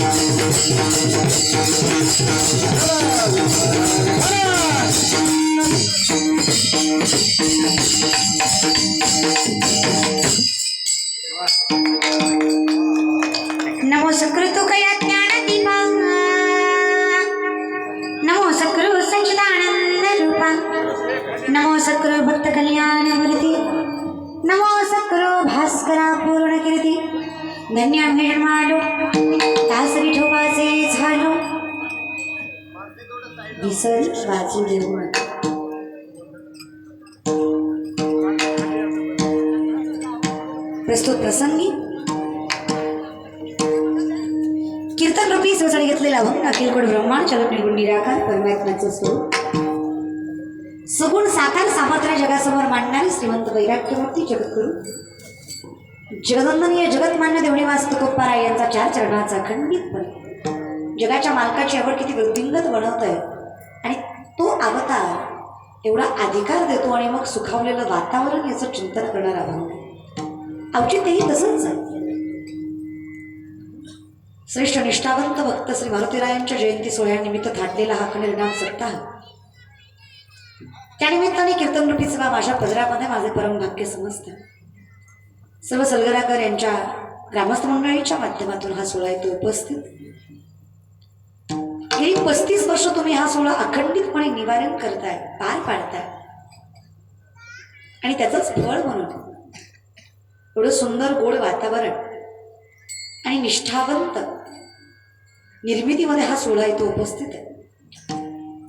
नमो सकृतो कया ज्ञानदीपा नमो सकृ संचितानंद रूपा नमो सकृ भक्त कल्याण वृत्ती नमो सकृ भास्करा पूर्ण कीर्ती धन्य आम्ही विसर वाचू देऊ. प्रस्तुत प्रसंगी. कीर्तन रूपी स्वसाडी घेतलेला हो, अभंग अखिलकोट ब्रह्मांड चलक निर्गुण निराकार परमात्म्याचं स्वरूप. सगुण साकार सामर्थ्य जगासमोर मांडणारे श्रीमंत वैराग्यमूर्ती जगद्गुरू. जगदंदनीय जगत मान्य देवणी यांचा चार चरणाचा खंडितपणे जगाच्या मालकाची आवड किती वृद्धिंगत बनवत आहे आणि तो अवतार एवढा अधिकार देतो आणि मग सुखावलेलं वातावरण याचं चिंतन करणार अभंग औचित्यही तसंच श्रेष्ठ निष्ठावंत भक्त श्री मारुतीरायांच्या जयंती सोहळ्यानिमित्त थाटलेला हा खंडनाम सप्ताह. त्यानिमित्ताने कीर्तन रूपी माझ्या पदरामध्ये माझे परम भाग्य समजतं. सर्व सलगराकर यांच्या ग्रामस्थ मंडळीच्या माध्यमातून हा सोहळा येतो उपस्थित. गेली पस्तीस वर्ष तुम्ही हा सोहळा अखंडितपणे निवारण करताय पार पाडताय. आणि त्याचंच फळ म्हणून. एवढं सुंदर गोड वातावरण आणि निष्ठावंत निर्मितीमध्ये हा सोहळा इथं उपस्थित आहे.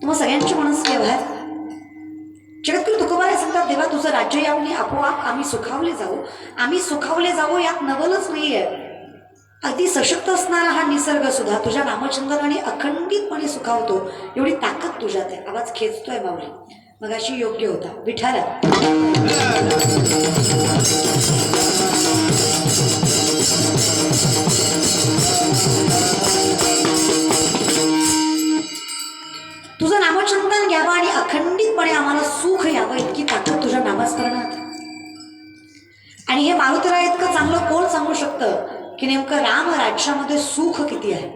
तुम्हा सगळ्यांची म्हणून व्यवहार. जगद्गुरु तुकोबारा सांगतात देवा तुझं राज्य यावनी आपोआप आम्ही सुखावले जाऊ. आम्ही सुखावले जाऊ यात नवलच आहे अगदी सशक्त असणारा हा निसर्ग सुद्धा तुझ्या नामचंदनाने अखंडितपणे सुखावतो. एवढी ताकद तुझ्यात आहे. आवाज खेचतोय माऊली. मग अशी योग्य होता. विठाला तुझं नामचंदन घ्यावं आणि अखंडितपणे आम्हाला सुख यावं इतकी ताकद तुझ्या नामस्मरणात. आणि हे मारुतीला इतकं चांगलं कोण सांगू शकतं? की नेमकं राम राज्यामध्ये सुख किती आहे?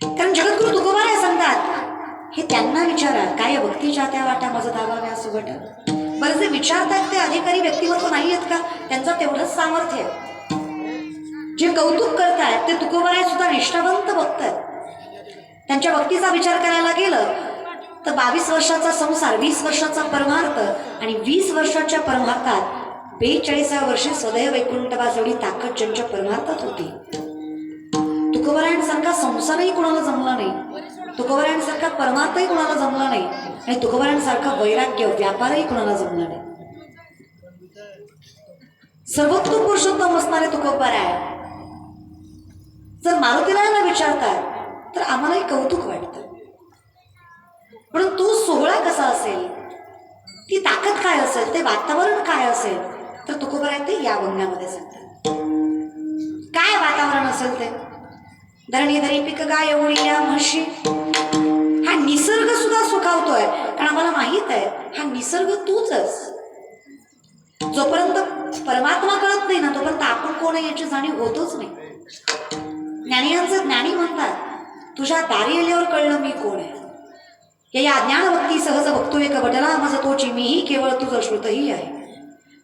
कारण जगद्गुरु तुकोबारा सांगतात हे त्यांना विचारा काय भक्तीच्या त्या वाटा माझं दाबाव्या सुगट बरं जे विचारतात ते अधिकारी व्यक्तिमत्व नाही आहेत का? त्यांचं तेवढंच सामर्थ्य आहे. जे कौतुक करतायत ते तुकोबाराय सुद्धा निष्ठावंत बघतायत त्यांच्या भक्तीचा विचार करायला गेलं तर बावीस वर्षाचा संसार वीस वर्षाचा परमार्थ आणि वीस वर्षाच्या परमार्थात बेचाळीसा वर्ष सदैव वैकुंठवास एवढी ताकद ज्यांच्या परमार्थात होती. तुकोबरायांसारखा संसारही कोणाला जमला नाही. तुकोबरायांसारखा परमार्थही कोणाला जमला नाही. आणि तुकोबरायांसारखा वैराग्य व्यापारही कोणाला जमला नाही. सर्वोत्तम पुरुषोत्तम असणारे तुकोबराय जर मारुतीला विचारतात तर आम्हालाही कौतुक वाटतं. म्हणून तो सोहळा कसा असेल? ती ताकद काय असेल? ते वातावरण काय असेल? तर तुकोबराय ते या वंगामध्ये सांगतात काय वातावरण असेल ते? धरणी धरी पिक गाय या म्हशी. हा निसर्ग सुद्धा सुखावतोय. कारण आम्हाला माहीत आहे हा निसर्ग तूच जोपर्यंत परमात्मा कळत नाही ना तोपर्यंत आपण कोण याची जाणीव होतच नाही. ज्ञानियांचं ज्ञानी म्हणतात तुझ्या दारी आल्यावर कळलं मी कोण आहे. या या ज्ञान भक्ती सहज बघतो एक बटला? माझं तोची मीही केवळ तुझं श्रुतही आहे.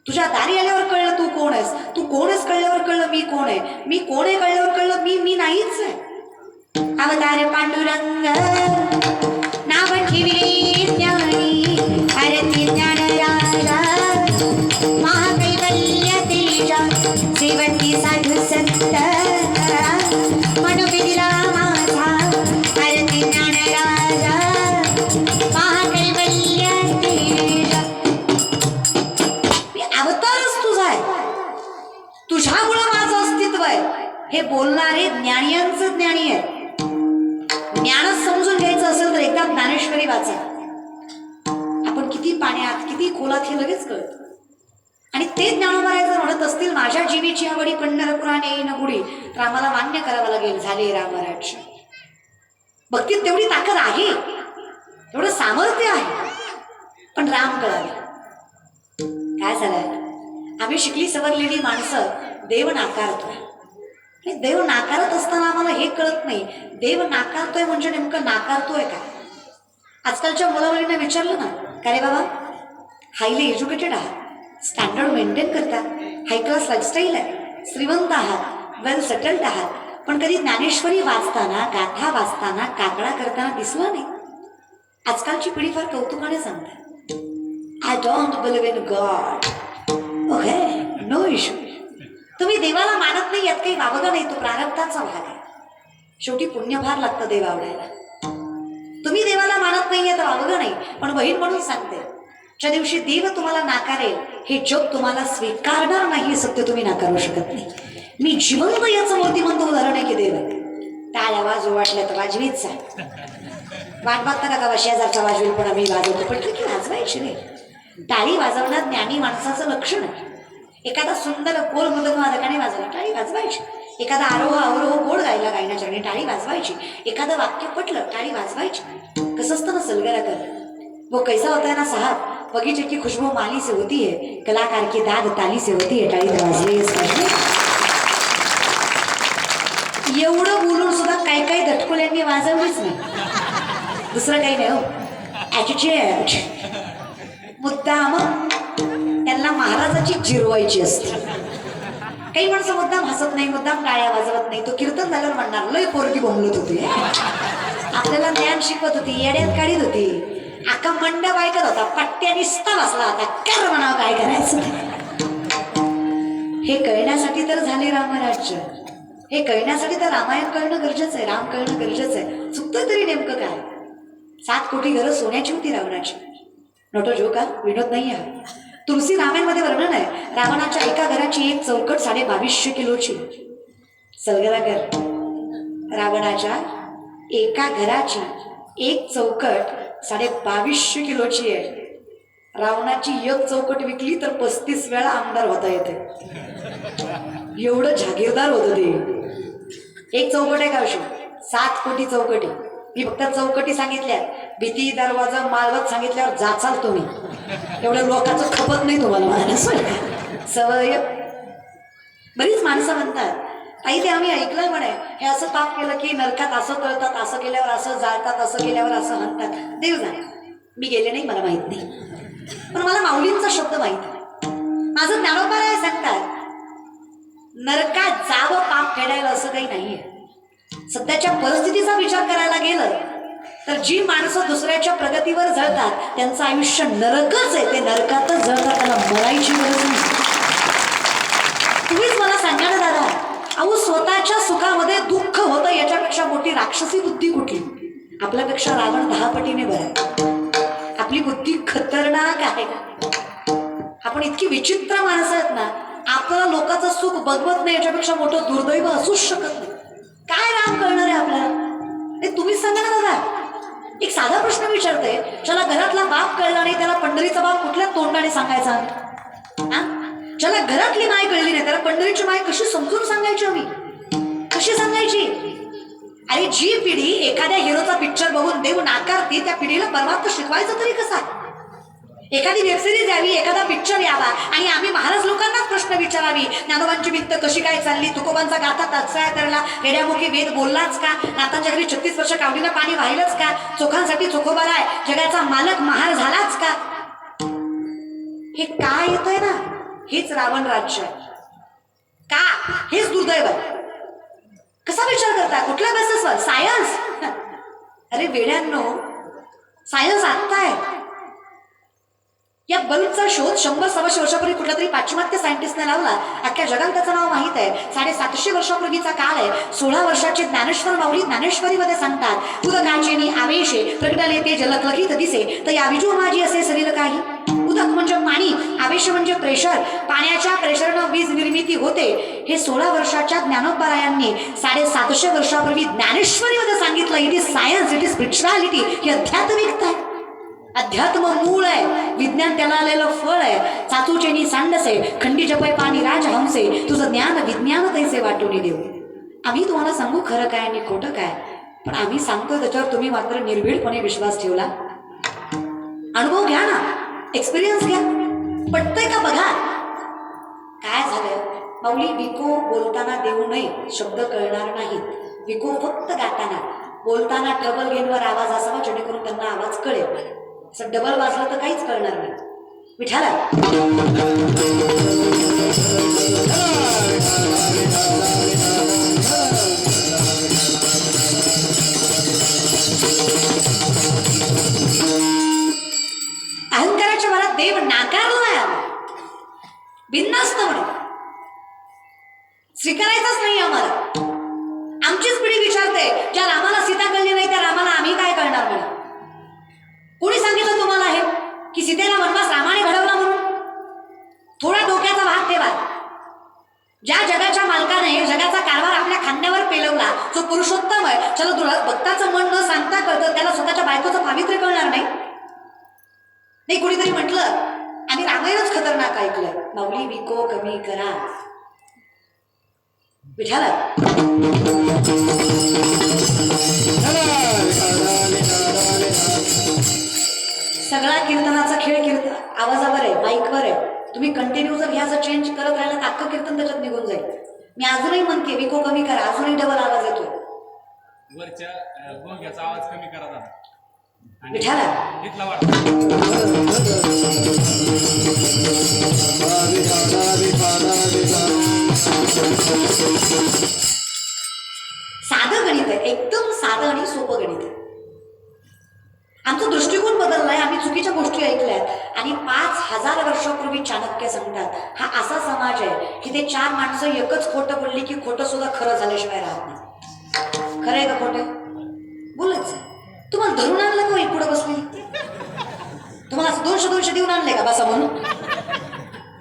तुझ्या दारी आल्यावर कळलं तू कोण आहेस? तू कोण आहेस कळल्यावर कळलं मी कोण आहे? मी कोण आहे कळल्यावर कळलं मी मी नाहीच आहे. अवतार पांडुरंग. हे बोलणारे ज्ञानियांचं ज्ञानी आहे ज्ञानच समजून घ्यायचं असेल तर एकदा ज्ञानेश्वरी वाचा. आपण किती पाण्यात किती खोलात हे लगेच कळत. आणि ते ज्ञानोबराय जर म्हणत असतील माझ्या जीवीची आवडी पंढरपुराने येईन गुढी तर आम्हाला मान्य करावं लागेल झाले रामराज भक्तीत तेवढी ताकद आहे. तेवढं सामर्थ्य आहे. पण राम कळावे काय झालंय आम्ही शिकली सवरलेली माणसं देव नाकारतोय. आणि देव नाकारत असताना आम्हाला हे कळत नाही. देव नाकारतोय म्हणजे नेमकं नाकारतोय काय? आजकालच्या मुलामुलींना विचारलं ना का रे बाबा? हायली एज्युकेटेड आहात. स्टँडर्ड मेंटेन करता. हाय क्लास लाईफस्टाईल आहे. श्रीमंत आहात. वेल सेटल्ड आहात. पण कधी ज्ञानेश्वरी वाचताना गाथा वाचताना काकडा करताना दिसला नाही. आजकालची पिढी फार कौतुकाने सांगते. I don't believe in God okay no issue तुम्ही देवाला मानत नाही यात काही वावगा नाही तो प्रारब्धाचा भाग आहे. शेवटी पुण्यभार लागतं देव आवडायला तुम्ही देवाला मानत नाहीये तर वावगं नाही पण बहीण म्हणून सांगते ज्या दिवशी देव तुम्हाला नाकारेल हे जग तुम्हाला स्वीकारणार नाही सत्य तुम्ही नाकारू शकत नाही. मी जिवंत याचं मूर्तिमंत उदाहरण आहे की देव टाळ्या वाजू वाटल्या तर वाजवीच आहे वाट बघता का का शेजारचा वाजवेल पण आम्ही वाजवतो. पण की वाजवायची नाही. टाळी वाजवण्यात ज्ञानी माणसाचं लक्षण आहे. एखादा सुंदर गोल मृदंग वादकाने वाजवला टाळी वाजवायची. एखादा आरोह अवरोह गोड गायला गायनाच्या टाळी वाजवायची. एखादं वाक्य पटलं टाळी वाजवायची. कसं असतं ना सलगरा कर. वो कैसा होता है ना साहब? बगीचे की खुशबू माली से होती है कलाकार की दाद ताली से होती है टाळी वाजली एवढं बोलून सुद्धा काही काही दटकुल्यांनी वाजवलीच नाही. दुसरं काही नाही हो. ॲटिट्यूड जिरवायची असते काही माणसं मुद्दाम हसत नाही मुद्दाम टाळ्या वाजवत नाही. तो कीर्तन झाल्यावर म्हणणार लय पोरगी बोंबलत होती. आपल्याला ज्ञान शिकवत होती येड्यात काढीत होती. आका मंडप ऐकत होता पट्ट्या निस्ता बसला होता. कर म्हणावं काय करायचं? हे कळण्यासाठी तर झाले रामराज्य. हे कळण्यासाठी तर रामायण कळणं गरजेचं आहे राम कळणं गरजेचं आहे. चुकतं तरी नेमकं काय? सात कोटी घरं सोन्याची होती रावणाची. नोटो जो का विनोद नाही आहे. तुलसी रामायणमध्ये वर्णन आहे. रावणाच्या एका घराची एक चौकट साडे बावीसशे किलोची. सलगरागर. रावणाच्या एका घराची एक चौकट साडे बावीसशे किलोची आहे. रावणाची एक चौकट विकली तर पस्तीस वेळा आमदार होता येते. एवढं जागीरदार होतं ते. एक चौकट आहे का अशी? सात कोटी चौकटी. मी फक्त चौकटी सांगितल्या. भीती दरवाजा मालवत सांगितल्यावर जाचाल तुम्ही. एवढ्या लोकांचं खपत नाही तुम्हाला म्हणायला. सवय. बरीच माणसं म्हणतात. ताई ते आम्ही ऐकलं म्हणे. हे असं पाप केलं की नरकात असं कळतात असं केल्यावर असं जाळतात असं केल्यावर असं म्हणतात देव जाणे. मी गेले नाही मला माहीत नाही. पण मला माऊलींचा शब्द माहीत आहे. माझं ज्ञानोपाय सांगतात नरकात जावं पाप फेडायला असं काही नाहीये. सध्याच्या परिस्थितीचा विचार करायला गेलं तर जी माणसं दुसऱ्याच्या प्रगतीवर जळतात त्यांचं आयुष्य नरकच आहे. ते नरकातच जळतात त्याला मरायची गरज नाही. तुम्हीच मला सांगा ना दादा अहो स्वतःच्या सुखामध्ये दुःख होतं याच्यापेक्षा मोठी राक्षसी बुद्धी कुठली? आपल्यापेक्षा रावण दहा पटीने बरं आपली बुद्धी खतरनाक आहे. आपण इतकी विचित्र माणसं आहेत ना आपल्याला लोकांचं सुख बघवत नाही याच्यापेक्षा मोठं दुर्दैव असूच शकत नाही. काय राम करणार आहे आपल्याला? तुम्हीच सांगा ना दादा एक साधा प्रश्न विचारते ज्याला घरातला बाप कळला नाही त्याला पंढरीचा बाप कुठल्या तोंडाने सांगायचा? ज्याला घरातली माय कळली नाही त्याला पंढरीची माय कशी समजून सांगायची आम्ही? कशी सांगायची? अरे जी पिढी एखाद्या हिरोचा पिक्चर बघून देऊ नाकारते त्या पिढीला परमार्थ शिकवायचं तरी कसा एखादी वेबसिरीज यावी एखादा पिक्चर यावा. आणि आम्ही महाराज लोकांनाच प्रश्न विचारावी. ज्ञानोबांची भिंत कशी काय चालली? तुकोबांचा गाथा तत्साय करला. रेड्यामुखी वेद बोललाच का? नातांच्या घरी छत्तीस वर्ष कावडीला पाणी वाहिलंच का? चोखांसाठी चोखोबा राय जगाचा मालक महार झालाच का? हे काय येतंय ना? हेच रावण राज्य. का? हेच दुर्दैव कसा विचार करता? कुठल्या बेसिसवर सायन्स अरे वेड्यांनो सायन्स आत्ता आहे. या बल्बचा शोध शंभर सव्वाशे वर्षापूर्वी कुठल्या तरी पाश्चिमात्य सायंटिस्टने लावला. अख्ख्या जगाला त्याचं नाव माहीत आहे. साडेसातशे वर्षापूर्वीचा काळ आहे. सोळा वर्षाचे ज्ञानेश्वर माऊली ज्ञानेश्वरीमध्ये सांगतात उदकाचेनी आवेशे प्रगटले ते जलकलकीत दिसे. तर या विजू माझी असे शरीर काही. उदक म्हणजे पाणी आवेश म्हणजे प्रेशर पाण्याच्या प्रेशरनं वीज निर्मिती होते. हे सोळा वर्षाच्या ज्ञानोपरायांनी साडेसातशे वर्षापूर्वी ज्ञानेश्वरीमध्ये सांगितलं. It is science it is spirituality ही अध्यात्मिकता आहे. अध्यात्म मूळ आहे. विज्ञान त्याला आलेलं फळ आहे. चाचूचेनी सांडसे खंडी जपय पाणी राजहंसे तुझं ज्ञान विज्ञान तैसे वाटून देऊ. आम्ही तुम्हाला सांगू खरं काय आणि खोटं काय पण आम्ही सांगतो त्याच्यावर तुम्ही मात्र निर्भीडपणे विश्वास ठेवला. अनुभव घ्या ना. एक्सपिरियन्स घ्या. पटतंय का बघा? काय झालं? माऊली विको बोलताना देऊ नये शब्द कळणार नाहीत. विको फक्त गाताना. बोलताना ट्रबल गेनवर आवाज असावा जेणेकरून त्यांना आवाज कळेल. असं डबल वाजलं तर काहीच कळणार नाही. विठाला अहंकाराच्या मला देव नाकारलाय बिन्नास्त म्हणे स्वीकारायचाच नाही आम्हाला. आमचीच पिढी विचारते ज्या रामाला सीता कळली नाही त्या रामाला आम्ही काय करणार म्हणे कोणी सांगितलं तुम्हाला हे? की सीतेला वनवास रामाने घडवला म्हणून? थोडा डोक्याचा भाग ठेवा. ज्या जगाच्या मालकाने जगाचा कारभार आपल्या खांद्यावर पेलवला जो पुरुषोत्तम आहे चला तुला भक्ताचं मन न सांगता कळतं त्याला स्वतःच्या बायकोचं पावित्र्य कळणार नाही. नाही कुणीतरी म्हटलं आम्ही रामायणच खतरनाक ऐकलं माऊली विको कमी करा. विठाला सगळा कीर्तनाचा खेळ कीर्तन आवाजावर आहे माईकवर आहे. तुम्ही कंटिन्यू जर ह्याचं चेंज करत राहिला तर अख्खं कीर्तन त्याच्यात निघून जाईल. मी अजूनही म्हणते विको कमी करा अजूनही डबल आवाज येतोय. वरच्या अं, भोंग्याचा आवाज कमी करा दादा. आणि विठाला. इथला वाढ. साधं गणित आहे एकदम साधं आणि सोपं गणित आहे. आमचा दृष्टिकोन बदललाय. आम्ही चुकीच्या गोष्टी ऐकल्यात. आणि पाच हजार वर्षापूर्वी चाणक्य सांगतात हा असा समाज आहे की ते चार माणसं एकच खोटं बोलली की खोटं सुद्धा खरं झाल्याशिवाय राहत नाही. खरं आहे का खोटं? बोलच तुम्हाला धरून आणलं का हो पुढे बसली? तुम्हाला असं दोनशे दोनशे देऊन आणले का बसा म्हणून?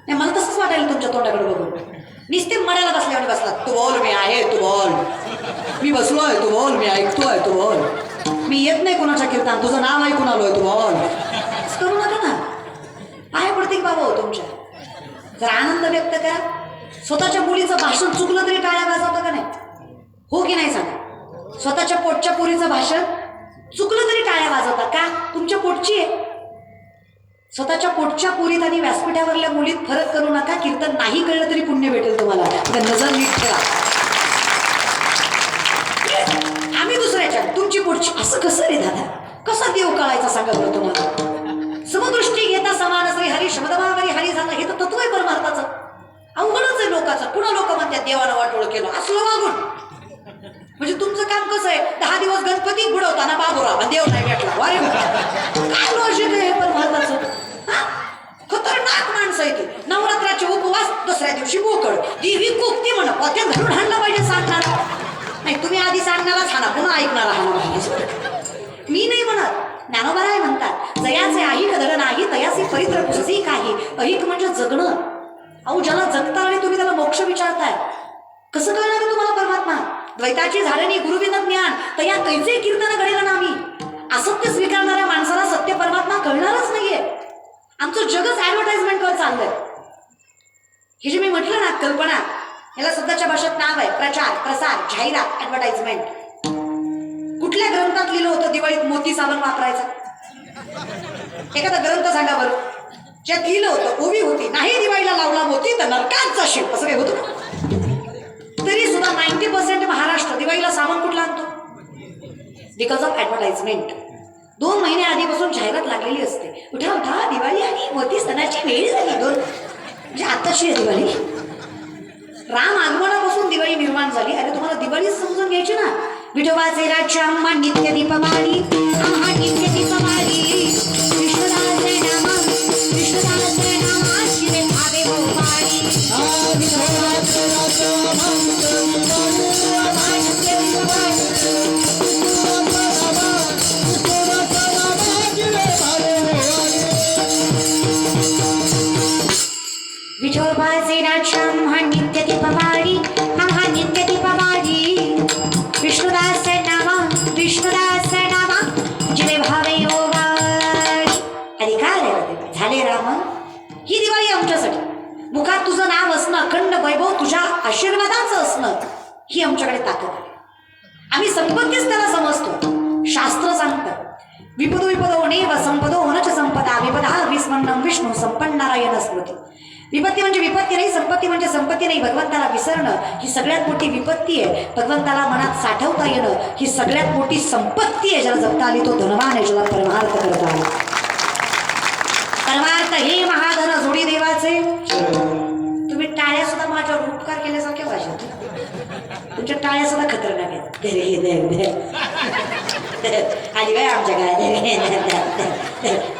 नाही मला तसंच वाटायला तुमच्या तोंडाकडे बघून. नुसते मनाला बसल्यावर बसला तू बोल मी आहे तू बोल. मी बसलो आहे तू बोल मी ऐकतो आहे तू बोल. मी येत नाही कोणाच्या कीर्तन तुझं नाव ऐकून आलोय तू बोल करू नका ना. पाय पडते बाबा हो तुमच्या. जर आनंद व्यक्त करा. स्वतःच्या मुलीचं भाषण चुकलं तरी टाळ्या वाजवता का नाही? हो की नाही सांगा? स्वतःच्या पोटच्या पोरीचं भाषण चुकलं तरी टाळ्या वाजवता का? तुमच्या पोटची आहे. स्वतःच्या पोटच्या पुरीत आणि व्यासपीठावरल्या मुलीत फरक करू नका. कीर्तन नाही कळलं तरी पुण्य भेटेल तुम्हाला. नजर नीट ठेवा. दुसऱ्याच्या तुमची पुढची. असं कसं रे दादा? कसा देव कळायचा सांगा बरं तुम्हाला? समदृष्टी घेता समान श्री हरी शब्दभावारी हरी झाला हे तर तत्व आहे परमार्थाचं. अवघडच आहे लोकांचं. पुन्हा लोक म्हणतात देवानं वाटोळ केलं. असलं वागून. म्हणजे तुमचं काम कसं आहे? दहा दिवस गणपती बुडवताना बाबूराव आणि देव नाही भेटला. वारे काय लॉजिक आहे हे परमार्थाचं? खतरनाक माणसं आहे ते. नवरात्राचे उपवास दुसऱ्या दिवशी बोकड देवी कोकती म्हणा पत्या धरून हाणला पाहिजे सांगणार नाही तुम्ही आधी सांगणारच हाना पुन्हा ऐकणारा हाना पाहिजे मी नाही म्हणत ज्ञानोबाराय म्हणतात जयाचे आई कदड नाही तयाचे परित्र पुसती काही अहिक म्हणजे जगणं अहो ज्याला जगता आणि तुम्ही त्याला मोक्ष विचारताय कसं कळणार तुम्हाला परमात्मा द्वैताची झाडणी गुरुविंद ज्ञान तर या कैचे कीर्तन घडेल ना आम्ही असत्य स्वीकारणाऱ्या माणसाला सत्य परमात्मा कळणारच नाहीये आमचं जगच ऍडव्हर्टाइजमेंटवर चाललंय हे जे मी म्हटलं ना कल्पना याला सध्याच्या भाषेत नाव आहे प्रचार प्रसार जाहिरात ऍडव्हर्टाइजमेंट कुठल्या ग्रंथात लिहिलं होतं दिवाळीत मोती साबण वापरायचा? एखादा ग्रंथ सांगा बरं. ज्यात लिहिलं होतं ओवी होती नाही दिवाळीला लावला मोती तर नरकांचा शिव असं काही होतं तरी सुद्धा नाईन्टी पर्सेंट महाराष्ट्र दिवाळीला सामान कुठला आणतो? बिकॉज ऑफ ऍडव्हर्टाइजमेंट दोन महिने आधीपासून जाहिरात लागलेली असते. उठा उठा दिवाळी आणि मोती सणाची वेळ झाली दोन. म्हणजे आताची आहे दिवाळी. राम आगमनापासून दिवाळी निर्माण झाली. अरे तुम्हाला दिवाळी समजून घ्यायची ना? विठोबाचे राज्य अम्मा नित्य दीपमाळी आम्हा नित्य दीपमाळी Thank you. विठोबाचे राजम हा नित्य दीपवारी हा नित्य विष्णुदास विष्णुदास जिवे भावे झाले राम? ही दिवाळी आमच्यासाठी. मुखात तुझं नाव असणं अखंड वैभव तुझ्या आशीर्वादाचं असणं ही आमच्याकडे ताकद आहे. आम्ही संपत्तीच त्याला समजतो. शास्त्र सांगतं. विपदो विपदो नेव संपदो होनच संपदा विपदा विस्मन्नम विष्णू संपन्नारायण स्मृती. विपत्ती म्हणजे विपत्ती नाही संपत्ती म्हणजे संपत्ती नाही. भगवंताला विसरणं ही सगळ्यात मोठी विपत्ती आहे. भगवंताला मनात साठवता येणं ही सगळ्यात मोठी संपत्ती आहे. ज्याला जपता आली तो धनवान आहे ज्याला परमार्थ करता आला. परमार्थ हे महाधन जोडी देवाचे. तुम्ही टाळ्या सुद्धा माझ्यावर उपकार केल्यासारख्या भाषा तुमच्या टाळ्या सुद्धा खतरनाक आहेत. दे आली काय आमच्या काय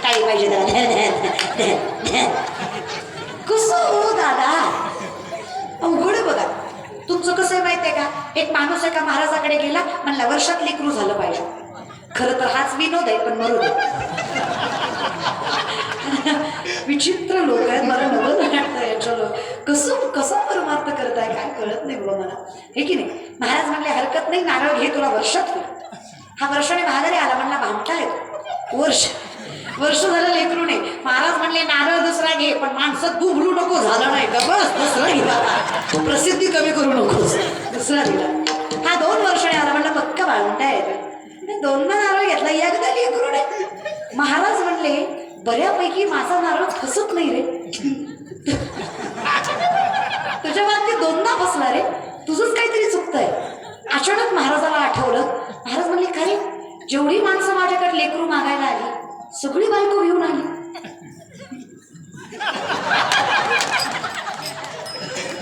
टाळी पाहिजे कसं हो दादा? अवघड बघा. तुमचं कसं आहे माहिती आहे का? एक माणूस एका महाराजाकडे गेला म्हणला वर्षात लेकरू झालं पाहिजे. खरं तर हाच विनोद आहे पण मरू दे. विचित्र लोक आहेत मला नवल वाटतं याच्यावर कसं कसं परमार्थ करताय काय कळत नाही बाबा मला. हे की नाही? महाराज म्हणले हरकत नाही नारळ घे तुला वर्षात हा वर्षाने महाराज आला म्हणला भामटा आहे वर्ष वर्ष झालं लेकरू नये महाराज म्हणले नारळ दुसरा घे पण माणसं बुबडू नको झालं नाही का? बस दुसरा घे प्रसिद्धी कमी करू नकोस. दुसरा दिला. हा दोन वर्षाने आला म्हणलं पक्का बाळवंटा आहे. दोन दोनदा नारळ घेतला एकदा लेकरू नये महाराज म्हणले बऱ्यापैकी माझा नारळ फसत नाही रे. तुझ्या बाबतीत दोनदा फसला रे. तुझंच काहीतरी चुकतंय. अचानक महाराजाला आठवलं. महाराज म्हणले खरे जेवढी माणसं माझ्याकडे लेकरू मागायला आली सगळी बायको घेऊन आली.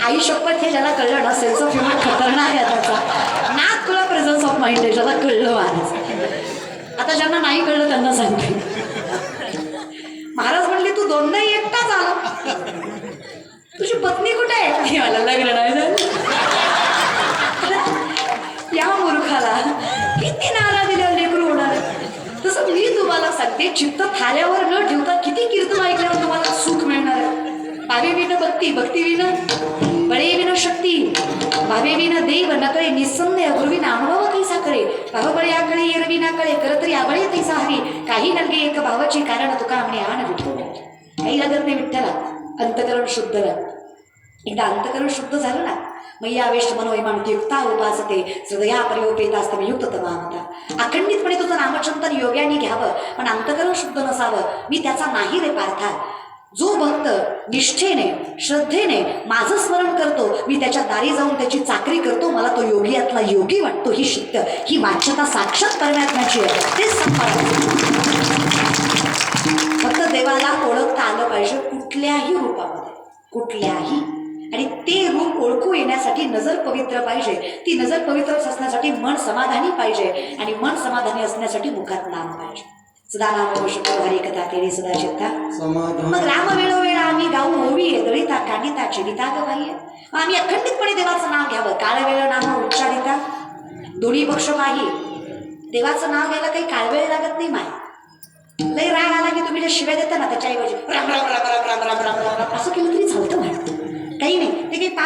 आई शपथ हे ज्याला कळलं ना सेन्स ऑफ ह्युमर खतरनाक आहे त्याचा. ना तुला प्रेझन्स ऑफ माइंड आहे ज्याला कळलं महाराज आता ज्यांना नाही कळलं त्यांना सांगते. महाराज म्हणले तू दोनदाही एकटाच आला तुझी पत्नी कुठे आहे? ती मला लग्न नाही झालं. ते चित्त थाल्यावर न ठेवता किती कीर्तन ऐकल्यावर तुम्हाला सुख मिळणार आहे? भावे विन भक्ती भक्ती विन बळे विन शक्ती भावे विन देव नकळे निसंदेह गुरुविन अनुभव कैसा करे? भावबळे आकळे येरवी ना कळे करतरी आबळे तैसा हवी? काही नलगे एक भावाची कारण तुका म्हणे आण विठ्ठल. काही लागत नाही विठ्ठला. अंतकरण शुद्ध एकदा अंतकरण शुद्ध झालं ना मग या वेश युक्ता उपासते हृदया परियोपेतास्तम युक्त तमामता अखंडितपणे तुझं नामचिंतन योग्याने घ्यावं पण अंतकरण शुद्ध नसावं मी त्याचा नाही रे पार्था। जो भक्त निष्ठेने श्रद्धेने माझं स्मरण करतो मी त्याच्या दारी जाऊन त्याची चाकरी करतो मला तो योगी यातला योगी वाटतो ही शित्य ही वाच्यता साक्षात परमात्म्याची आहे तेच सांभाळायचं फक्त देवाला ओळखता आलं पाहिजे कुठल्याही रूपामध्ये कुठल्याही आणि ते रूप ओळखू येण्यासाठी नजर पवित्र पाहिजे. ती नजर पवित्र असण्यासाठी मन समाधानी पाहिजे. आणि मन समाधानी असण्यासाठी मुखात नाम पाहिजे. सदा नाम शुक्र हरी कथा तेरी सदा चित्ता मग राम वेळोवेळा आम्ही गाऊ ओवी दळिता काढिता चिरिता ग बाह्य. मग आम्ही अखंडितपणे देवाचं नाव घ्यावं. काळ वेळ नाम उच्चारिता. दोन्ही पक्ष माही देवाचं नाव घ्यायला काही काळ वेळ लागत नाही माय. लय राग आला की तुम्ही जे शिव्या देता ना त्याच्याऐवजी राम राम राम राम राम राम राम राम. असं केलं तरी चालतं.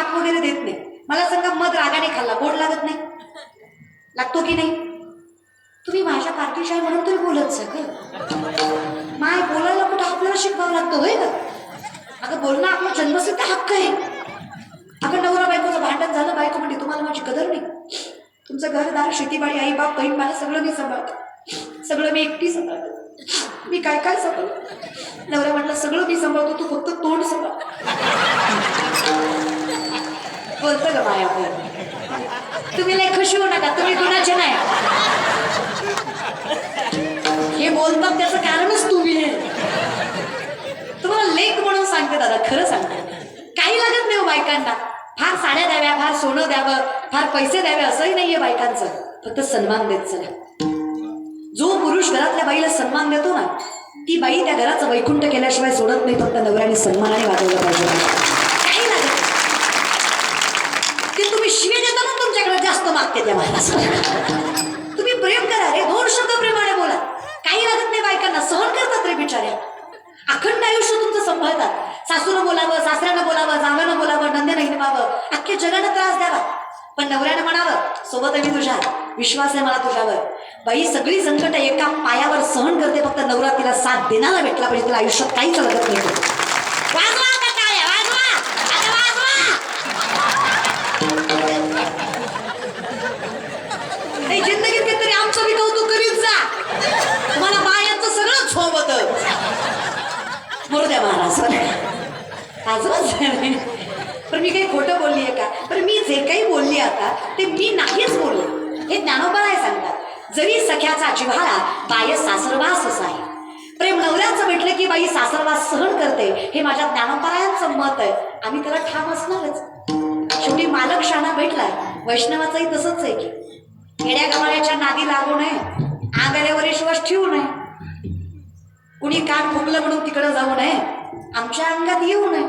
ते वगैरे देत नाही. मला सांगा मध रागाने खाल्ला गोड लागत नाही? लागतो की नाही? तुम्ही माझ्या पार्टीशाही म्हणून तरी बोलत सगळं माय बोलायला कुठं आपल्याला शिकवावं लागतं होय का अगं बोलणं आपला जन्मसिद्ध हक्क आहे. अगं नवरा बायकोचं भांडण झालं बायको म्हणजे तुम्हाला माझी कदर नाही. तुमचं घरदार शेतीबाडी आई बाप बहीण मला सगळं मी सांभाळतो. सगळं मी एकटी सांभाळतो. मी काय काय सांभाळतो नवरा म्हटलं सगळं मी सांभाळतो तू फक्त तोंड सांभाळ. बोलतो ग माया तुम्ही लय खुशी होऊ नका तुम्ही कुणाचे नाही. हे बोलतात त्याचं कारणच तुम्ही आहे तुम्हाला लेख म्हणून सांगते दादा खरं सांगते. काही लागत नाही हो बायकांना. फार साड्या द्याव्या फार सोनं द्यावं फार पैसे द्यावे असंही नाहीये बायकांचं. फक्त सन्मान देत चला. जो पुरुष घरातल्या बाईला सन्मान देतो ना ती बाई त्या घराचं वैकुंठ केल्याशिवाय सोडत नाही फक्त नवऱ्याने सन्मानाने वागवलं पाहिजे काही लागत नाही. ते तुम्ही शिवे देता ना तुमच्याकडे जास्त त्या मला. तुम्ही प्रेम करा रे दोन शब्द प्रेमाने बोला. काही लागत नाही बायकांना सहन करतात रे बिचाऱ्या. अखंड आयुष्य तुमचं सांभाळतात. सासूनं बोलावं सासऱ्यानं बोलावं जावानं बोलावं नंदे नाही व्हावं अख्ख्या जगानं त्रास द्यावा. पण नवऱ्यानं म्हणावं सोबत मी तुझ्या. विश्वास आहे मला तुझ्यावर. बाई सगळी संकट एका पायावर सहन करते फक्त नवरा तिला साथ देणारा भेटला पाहिजे तिला आयुष्यात काहीच लागत नाही. सोबत मुरुद्या महाराज आजच पण मी काही खोटं बोलली आहे का? पण मी जे काही बोलली आता ते मी नाहीच बोलले. हे ज्ञानोबा आहे सांगतात. जरी सख्याचा जिव्हाळा बाय सासरवासच आहे. प्रेम नवऱ्याचं भेटलं की बाई सासरवास सहन करते हे माझ्या ज्ञानोपायांचं मत आहे. आम्ही त्याला ठाम असणारच. शेवटी मालक शाणा भेटला. वैष्णवाचंही तसंच आहे की. खेड्या गमाड्याच्या नादी लागू नये. आंगाऱ्यावर विश्वास ठेवू नये. कुणी कान फुगलं म्हणून तिकडं जाऊ नये. आमच्या अंगात येऊ नये.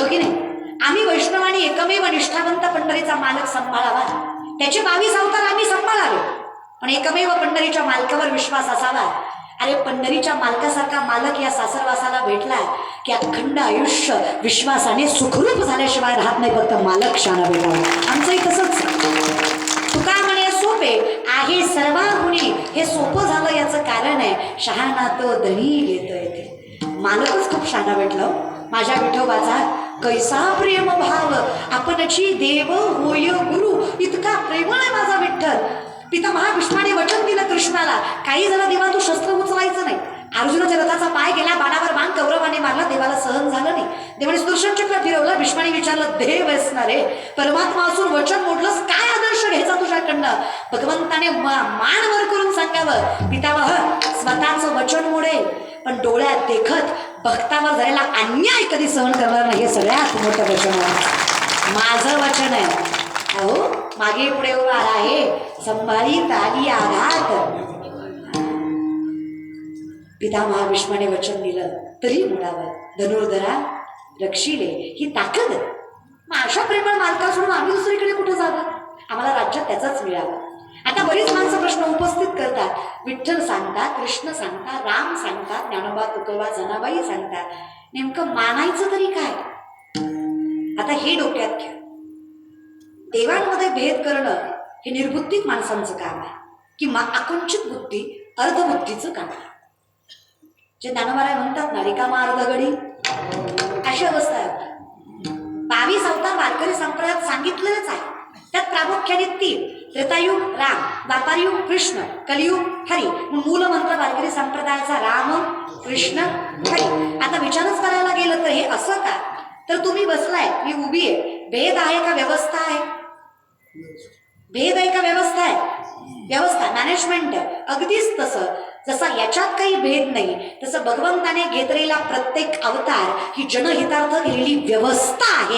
हो की नाही? आम्ही वैष्णव आणि एकमेव निष्ठावंत पंढरीचा मालक सांभाळावा त्याचे बावीस अवतार आम्ही सांभाळावे पण एकमेव पंढरीच्या मालकावर विश्वास असावा. अरे पंढरीच्या मालकासारखा मालक या सासरवासाला भेटला की अखंड आयुष्य विश्वासाने सुखरूप झाल्याशिवाय राहत नाही फक्त मालक शाणा भेटावा. आमचंही तसंच. म्हणे सोपे आहे सर्वांगुणी हे सोपं झालं याचं कारण आहे शहाणा तो धनी घेतो येते मालकच खूप शहाणा भेटलं हो. माझ्या विठोबाचा कैसा प्रेम भाव. आपणची देव होय गुरु इतका प्रेमळ आहे माझा विठ्ठल. पिता महाविष्णाने वचन दिलं कृष्णाला. काही जरा देवा तू शस्त्र उचलायचं नाही. अर्जुनाच्या रथाचा पाय गेला बाणावर बाण कौरवाने मारला देवाला सहन झालं नाही. देवाने सुदर्शन चक्र फिरवलं भीष्माने विचारलं देव असणारे परमात्मा असून वचन मोडलंस काय आदर्श घ्यायचा तुझ्याकडनं? भगवंताने मा- मान वर करून सांगावं पितामह स्वतःचं वचन मोडेल पण डोळ्यात देखत भक्तावर झालेला अन्याय कधी सहन करणार नाही हे सगळ्यात मोठं वचन आहे. माझं वचन आहे. अहो मागे पुढे उभा आहे संभाळी ताली आघात. पिता महाविष्माने वचन दिलं तरी मोडावं धनुर्धरा रक्षिले ही ताकद मग अशा प्रेमळ मालका सोडून आम्ही दुसरीकडे कुठं जावं? आम्हाला राज्यात त्याचाच मिळावं. आता बरीच माणसं प्रश्न उपस्थित करतात. विठ्ठल सांगतात कृष्ण सांगतात राम सांगतात ज्ञानोबा तुकोबा जनाबाई सांगतात. नेमकं मानायचं तरी काय? आता हे डोक्यात घ्या. देवांमध्ये भेद करणं हे निर्बुद्धिक माणसांचं काम आहे. किंवा आकुंचित बुद्धी अर्धबुद्धीचं काम आहे. जे ज्ञानोबाराय म्हणतात ना रिकामा अर्धगडी अशी अवस्था आहे. बावीस अवतार वारकरी संप्रदायात सांगितलेलंच आहे. त्यात प्रामुख्याने तीन त्रेतायुग राम द्वापारयुग कृष्ण कलियुग हरी. मूल मंत्र वारकरी संप्रदायाचा राम कृष्ण हरी. आता विचारच करायला गेलं तर हे असं का? तर तुम्ही बसलाय मी उभी आहे. भेद आहे का व्यवस्था आहे? भेद आहे का व्यवस्था आहे? व्यवस्था मॅनेजमेंट आहे. अगदीच तसं. जसा याच्यात काही भेद नाही तसं भगवंताने घेतलेला प्रत्येक अवतार ही जनहितार्थ केलेली व्यवस्था आहे.